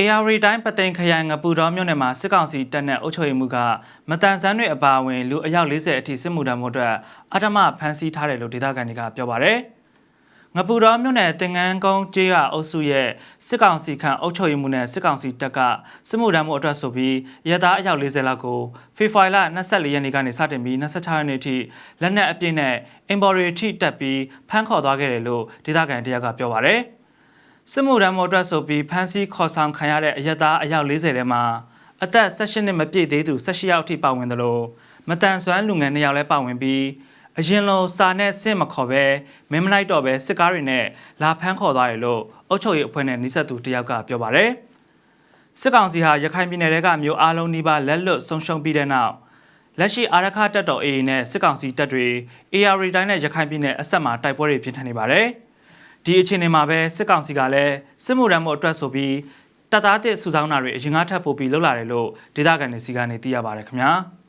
AR တိုင်းပသိမ်ခရိုင်ငပူတော်မြို့နယ်မှာစစ်ကောင်စီတပ်နဲ့အုပ်ချုပ်ရေးမှုကမတန်ဆန်းတွေအပါအဝင်လူအယောက်40အထိစစ်မှုထမ်းမှုအတွက်အထမဖမ်းဆီးထားတယ်လို့ဒေသခံတွေကပြောပါရယ်ငပူတော်မြို့နယ်တင်ငန်းကုန်းကျေးရွာအုပ်စုရဲ့စစ်ကောင်စီခန့်အုပ်ချုပ်ရေးမှုနဲ့စစ်ကောင်စီတပ်ကစစ်မှုထမ်းမှုအတွက်ဆိုပြီးရဲသားအယောက်40လောက်ကိုဖေဖော်ဝါရီလ24ရက်နေ့ကနေစတင်ပြီး26ရက်နေ့ထိလက်နက်အပြည့်နဲ့အင်ဘော်ရီထိတက်ပြီးဖမ်းခေါ်သွားခဲ့တယ်လို့ဒေသခံတယောက်ကပြောပါရယ် စစ်မှုထမ်းမော်အတွက်ဆိုပြီးဖမ်းဆီးခေါ်ဆောင်ခံရတဲ့အရက်သားအယောက်40ထဲမှာအသက်16နှစ်မပြည့်သေးသူ18ယောက်အထိပါဝင်တယ်လို့မတန်ဆွမ်းလူငယ်2ယောက်လည်းပါဝင်ပြီးအရင်လိုစာနဲ့ဆင့်မခေါ်ပဲမင်းမလိုက်တော့ပဲစစ်ကားတွေနဲ့လာဖမ်းခေါ်သွားတယ်လို့အုပ်ချုပ်ရေးအဖွဲ့နဲ့နှိစက်သူတယောက်ကပြောပါတယ်စစ်ကောင်စီဟာရခိုင်ပြည်နယ်ကမြို့အားလုံးနှိပါလက်လွတ်ဆုံးရှုံးပြီးတဲ့နောက်လက်ရှိအာရခတပ်တော် AA နဲ့စစ်ကောင်စီတပ်တွေ AR တိုင်းနဲ့ရခိုင်ပြည်နယ်အဆက်မှာတိုက်ပွဲတွေပြင်းထန်နေပါတယ်။ ဒီအခြေအနေမှာပဲစစ်ကောင်စီကလည်းစစ်မှုရမ်းမှုအတွက်ဆိုပြီးတပ်သားတစ်စုဆောင်းတာတွေအရင်ကထပ်ပို့ပြီးလှုပ်လာတယ်လို့ဒေသခံတွေစီကနေသိရပါတယ်ခင်ဗျာ။